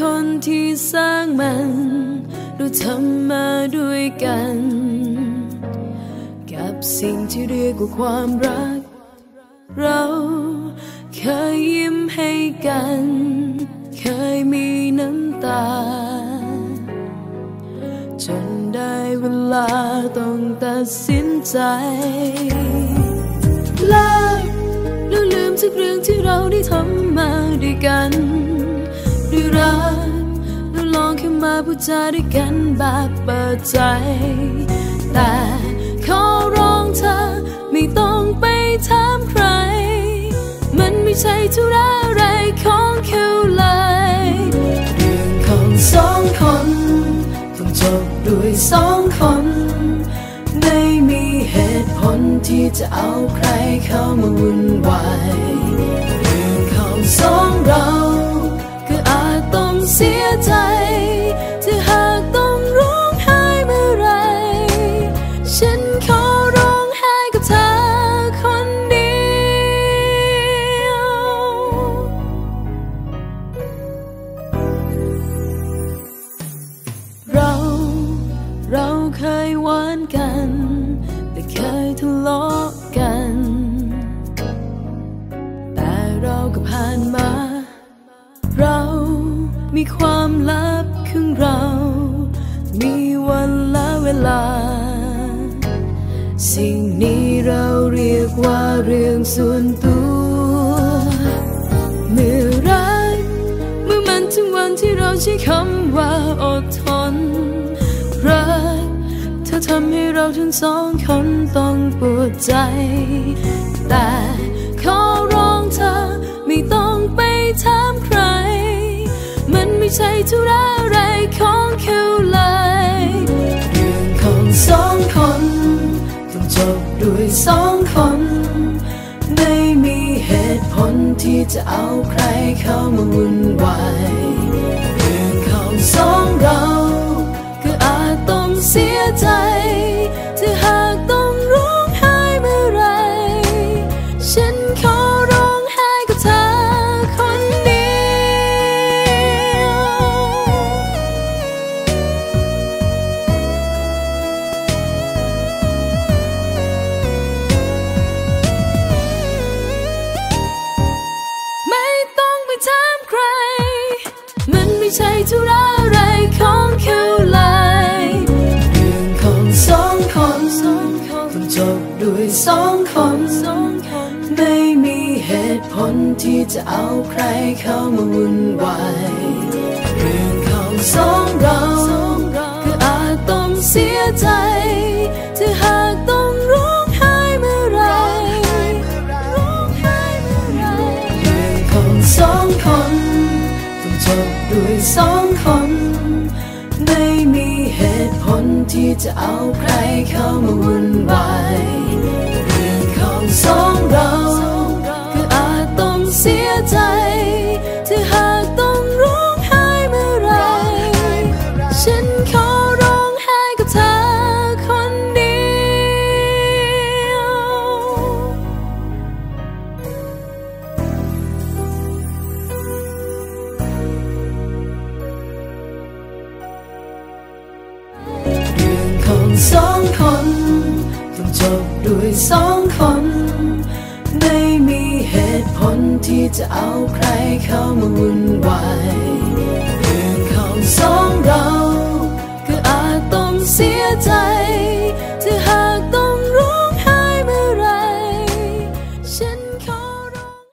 คนที่สร้างมันเราทำมาด้วยกัน กับสิ่งที่เรียกว่าความรัก เราเคยยิ้มให้กัน เคยมีน้ำตา จนได้เวลาต้องตัดสินใจเลิกแล้วลืมทุกเรื่องที่เราได้ทำมาด้วยกัน ด้วยรักแล้วลองแค่มาพูดจาด้วยกันแบบเปิดใจ แต่ขอร้องเธอไม่ต้องไปถามใคร มันไม่ใช่ธุระอะไรของเขาเลยเรื่องของสองคน ต้องจบด้วยสองคน ไม่มีเหตุผลที่จะเอาใครเข้ามาวุ่นวาย กัน แต่เคยทะเลาะกัน แต่เราก็ผ่านมา เรามีความลับของเรา มีวันและเวลา สิ่งนี้เราเรียกว่าเรื่องส่วนตัวเมื่อรักเมื่อมันถึงวันที่เราใช้คำว่าอดทน ทำให้เราทั้งสองคนต้องปวดใจ แต่ขอร้องเธอไม่ต้องไปถามใคร มันไม่ใช่ธุระอะไรของเขาเลยเรื่องของสองคน ต้องจบด้วยสองคน ไม่มีเหตุผลที่จะเอาใครเข้ามาวุ่นวาย เหตุผลที่จะเอาใครเข้ามาวุ่นวายเรื่องของสองเราก็ออาจต้องเสียใจถ้าหากต้องร้องไห้เมื่อไรร้องไห้เมื่อไรเรื่องของสองคนต้องจบด้วยสองคน ไม่มีเหตุผลที่จะเอาใครเข้ามาวุ่น สองคนต้องจบด้วยสองคน ไม่มีเหตุผลที่จะเอาใครเข้ามาวุ่นวายเรื่องของสองเรา ก็อาจต้องเสียใจ